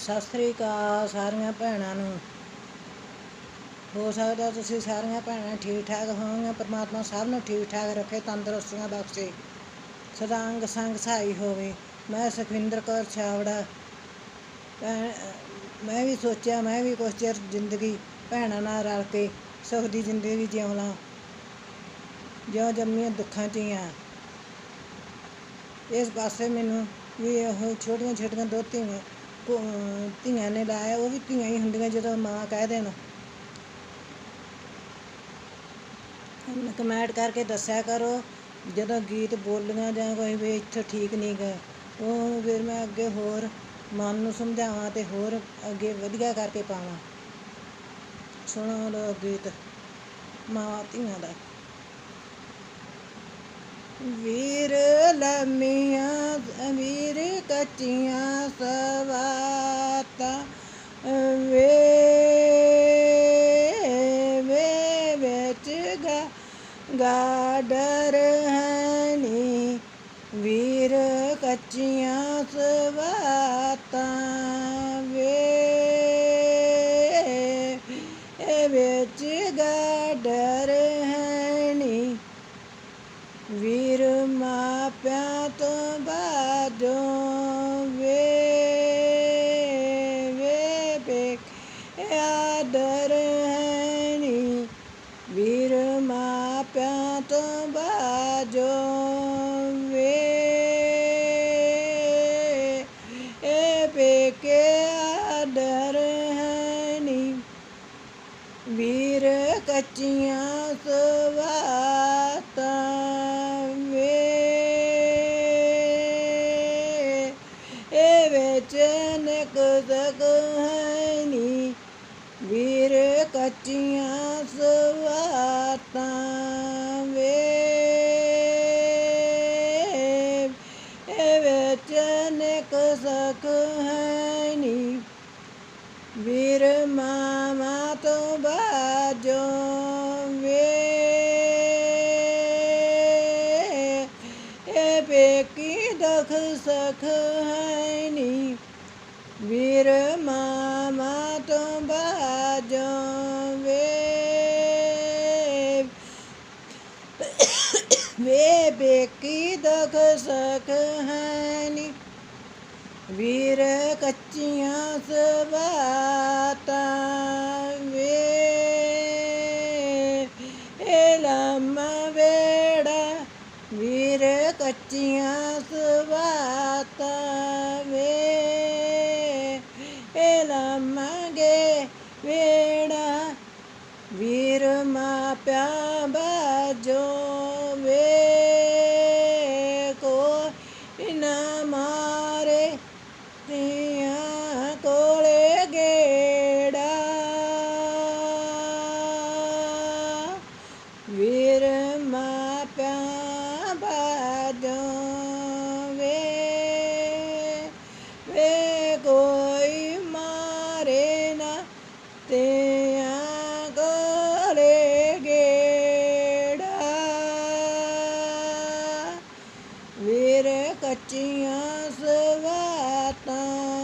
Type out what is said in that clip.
ਸਤਿ ਸ੍ਰੀ ਅਕਾਲ ਸਾਰੀਆਂ ਭੈਣਾਂ ਨੂੰ। ਹੋ ਸਕਦਾ ਤੁਸੀਂ ਸਾਰੀਆਂ ਭੈਣਾਂ ਠੀਕ ਠਾਕ ਹੋਵੋਗੇ ਪਰਮਾਤਮਾ ਸਭ ਨੂੰ ਠੀਕ ਠਾਕ ਰੱਖੇ, ਤੰਦਰੁਸਤੀਆਂ ਬਖਸ਼ੇ ਸਦਾ ਅੰਗ ਸੰਗ ਸਹਾਈ ਹੋਵੇ। ਮੈਂ ਸੁਖਵਿੰਦਰ ਕੌਰ ਛਾਵੜਾ। ਭੈਣ, ਮੈਂ ਵੀ ਸੋਚਿਆ, ਮੈਂ ਵੀ ਕੁਛ ਚਿਰ ਜ਼ਿੰਦਗੀ ਭੈਣਾਂ ਨਾਲ ਰਲ ਕੇ ਸੁਖ ਦੀ ਜ਼ਿੰਦਗੀ ਜਿਉਂ ਲਾਂ ਜਿਉਂ ਜੰਮੀਆਂ ਦੁੱਖਾਂ 'ਚ ਹੀ ਆ। ਇਸ ਪਾਸੇ ਮੈਨੂੰ ਵੀ ਉਹ ਛੋਟੀਆਂ ਛੋਟੀਆਂ ਦੋ ਧੀਆਂ ਨੇ ਲਾਇਆ, ਉਹ ਵੀ ਧੀਆਂ ਹੀ ਹੁੰਦੀਆਂ ਜਦੋਂ ਮਾਂ ਕਹਿ ਦੇਣ। ਕਮੈਂਟ ਕਰਕੇ ਦੱਸਿਆ ਕਰੋ, ਜਦੋਂ ਗੀਤ ਬੋਲੀਆਂ ਜਾਂ ਕੋਈ ਵੀ ਇੱਥੇ ਠੀਕ ਨਹੀਂ ਗਏ ਉਹ ਫਿਰ ਮੈਂ ਅੱਗੇ ਹੋਰ ਮਨ ਨੂੰ ਸਮਝਾਵਾਂ ਤੇ ਹੋਰ ਅੱਗੇ ਵਧੀਆ ਕਰਕੇ ਪਾਵਾਂ। ਸੁਣੋ ਲੋ ਗੀਤ ਮਾਂ ਧੀਆਂ ਦਾ। ਵੀਰ ਲੰਮੀਆਂ ਵੀਰ ਕੱਚੀਆਂ ਸਵਾਤਾਂ। ਵੇ ਵੇ ਵਿੱਚ ਗਾ, ਗਾਡਰ ਹਨੀ। ਵੀਰ ਕੱਚੀਆਂ ਸਵਾਤਾਂ। ਵੇ ਵਿੱਚ ਗਾਡਰ ਵੀਰ ਮਾਪਿਆਂ ਤੋਂ ਬਾਝੋਂ ਵੇ ਵੇ ਬੇਕ ਆਦਰ ਹੈ ਨੀ ਵੀਰ ਮਾਪਿਆਂ ਤੋਂ ਬਾਝੋਂ ਵੇ ਇਹ ਬੇਕੇ ਆਦਰ ਹੈ ਨੀ ਵੀਰ ਕੱਚੀਆਂ ਸਵਾਤਾਂ ਇਹ ਵਿੱਚ ਹੈ ਨੀ। ਵੀਰ ਕੱਚੀਆਂ ਸਵਾਤਾਂ ਵੇ। ਵੇ ਵਿੱਚ ਨਿਕ ਹੈ ਨੀ। ਵੀਰ ਮਾਮਾ ਤੋਂ ਬਾਝੋਂ ਵੇ। ਸਖ ਹੈ ਵੀਰ ਮਾਮਾ ਤੋਂ ਬਾਜੋਂ ਵੇ ਵੇ ਬੇਕੀ ਦਖ ਸਕ ਹੈ ਵੀਰ ਕੱਚੀਆਂ ਸਵਾਤਾਂ ਵੇ ਇਹ ਵੇੜਾ। ਵੀਰ ਕੱਚੀਆਂ ਸਵਾਤਾਂ ਵੇ ਵੀਰ ਮਾਪਿਆਂ ਬਾਝੋਂ ਵੇ ਕੋ ਇਨਾ ਮਾਰੇ ਤੀਆਂ ਕੋਲੇ ਗੇੜਾ। ਵੀਰ ਮਾਪਿਆਂ ਬਾਝੋਂ ਵੇ ਵੇ ਕੋਈ ਮਾਰੇ ਨਾ ਤੀਆਂ ਕੱਚੀਆਂ ਸਵਾਤਾਂ।